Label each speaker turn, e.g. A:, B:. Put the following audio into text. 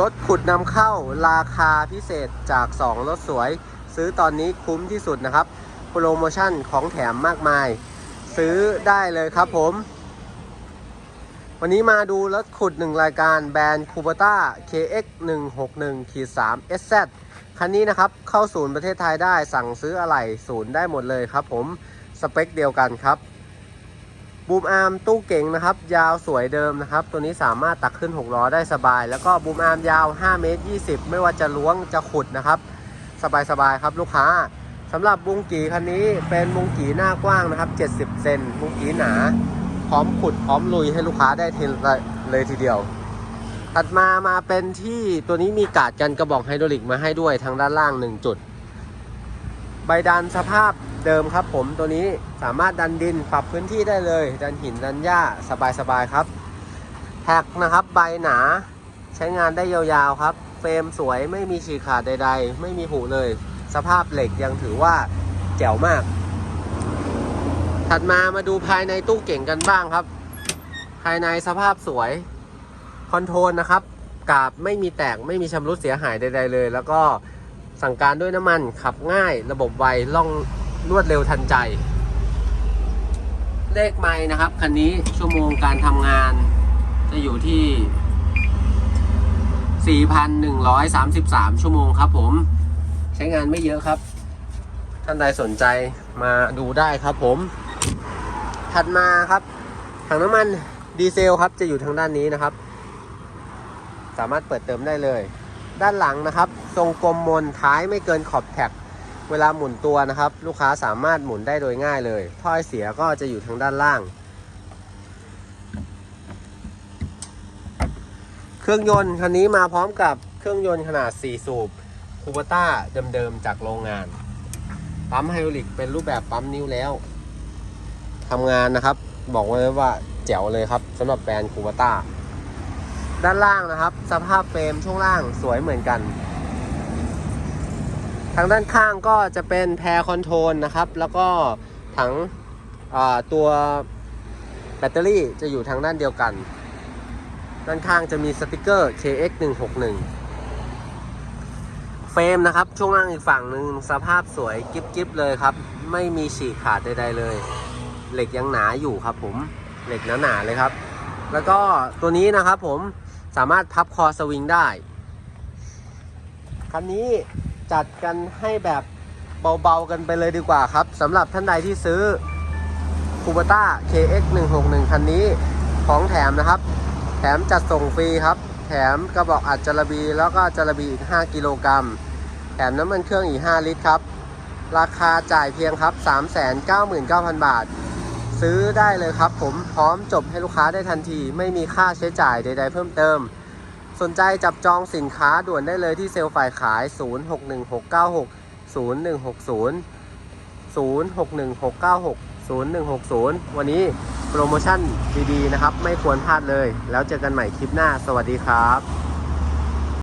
A: รถขุดนำเข้าราคาพิเศษจาก 2 รถสวย ซื้อตอนนี้คุ้มที่สุดนะครับ โปรโมชั่นของแถมมากมาย ซื้อได้เลยครับผม วันนี้มาดูรถขุดหนึ่งรายการแบรนด์คู b ต้า KX 161ขีด3 SZ คันนี้นะครับ เข้าศูนย์ประเทศไทยได้สั่งซื้ออะไหล่ศูนย์ได้หมดเลยครับผม สเปคเดียวกันครับ บูมอาร์มตู้เก่งนะครับ ยาวสวยเดิมนะครับ ตัวนี้สามารถตักขึ้น 6 ล้อได้สบาย แล้วก็บูมอาร์มยาว 5 เมตร 20 ไม่ว่าจะล้วงจะขุดนะครับ สบายๆครับลูกค้าสำหรับบุงกีคันนี้เป็นบุงกีหน้ากว้างนะครับ 70 เซนบุงกีหนา พร้อมขุดพร้อมลุยให้ลูกค้าได้ทีลเลยทีเดียว ถัดมามาเป็นที่ตัวนี้มีกาดกันกระบอกไฮดรอลิกมาให้ด้วยทางด้านล่าง 1 จุด ใบดันสภาพเดิมครับผมตัวนี้สามารถดันดินปรับพื้นที่ได้เลย ดันหินดันหญ้าสบายๆครับแท็กนะครับใบหนาใช้งานได้ยาวๆครับเฟรมสวยไม่มีฉีกขาดใด ๆ ไม่มีผุเลย สภาพเหล็กยังถือว่าแจ๋วมาก ถัดมามาดูภายในตู้เก่งกันบ้างครับ ภายในสภาพสวยคอนโทรลนะครับกาบไม่มีแตกไม่มีชำรุดเสียหายใด ๆ เลย แล้วก็ สั่งการด้วยน้ำมันขับง่ายระบบไวล่องรวดเร็วทันใจ เลขไม้นะครับ คันนี้ชั่วโมงการทำงาน จะอยู่ที่ 4,133 ชั่วโมงครับผม ใช้งานไม่เยอะครับ ท่านใดสนใจมาดูได้ครับผม ถัดมาครับถังน้ำมันดีเซลครับจะอยู่ทางด้านนี้นะครับ สามารถเปิดเติมได้เลย ด้านหลังนะครับ ทรงกลมมนท้ายไม่เกินขอบแท็ก เวลาหมุนตัวนะครับ ลูกค้าสามารถหมุนได้โดยง่ายเลย ถ้อยเสียก็จะอยู่ทางด้านล่าง เครื่องยนต์คันนี้มาพร้อมกับเครื่องยนต์ขนาด 4 สูบคูเบต้าเดิมๆจากโรงงาน ปั๊มไฮดรอลิกเป็นรูปแบบปั๊มนิ้วแล้วทำงานนะครับ บอกไว้เลยว่าแจ๋วเลยครับสำหรับแบรนด์คูเบต้า ด้านล่างนะครับ สภาพเฟรมช่วงล่างสวยเหมือนกัน ทางด้านข้างก็จะเป็นแพรคอนโทรลนะครับ แล้วก็ถังตัวแบตเตอรี่จะอยู่ทางด้านเดียวกัน ด้านข้างจะมีสติกเกอร์ KX 161เฟรมนะครับ ช่วงล่างอีกฝั่งหนึ่งสภาพสวยกิ๊บๆเลยครับ ไม่มีฉีกขาดใดๆเลย เหล็กยังหนาอยู่ครับผม เหล็กหนาๆเลยครับ แล้วก็ตัวนี้นะครับผม สามารถพับคอสวิงได้ คันนี้จัดกันให้แบบเบาๆกันไปเลยดีกว่าครับสำหรับท่านใดที่ซื้อคูเบต้า KX 161คันนี้ของแถมนะครับ แถมจัดส่งฟรีครับ แถมกระบอกอัดจาระบีแล้วก็จาระบีอีก 5 กิโลกรัม แถมน้ำมันเครื่องอีก 5 ลิตรครับ ราคาจ่ายเพียงครับ 399,000 บาท ซื้อได้เลยครับ ผมพร้อมจบให้ลูกค้าได้ทันที ไม่มีค่าใช้จ่ายใด ๆ เพิ่มเติม สนใจจับจองสินค้าด่วนได้เลยที่เซลล์ฝ่ายขาย 0616960160 061696 0160 วันนี้โปรโมชั่นดีๆนะครับ ไม่ควรพลาดเลย แล้วเจอกันใหม่คลิปหน้า สวัสดีครับ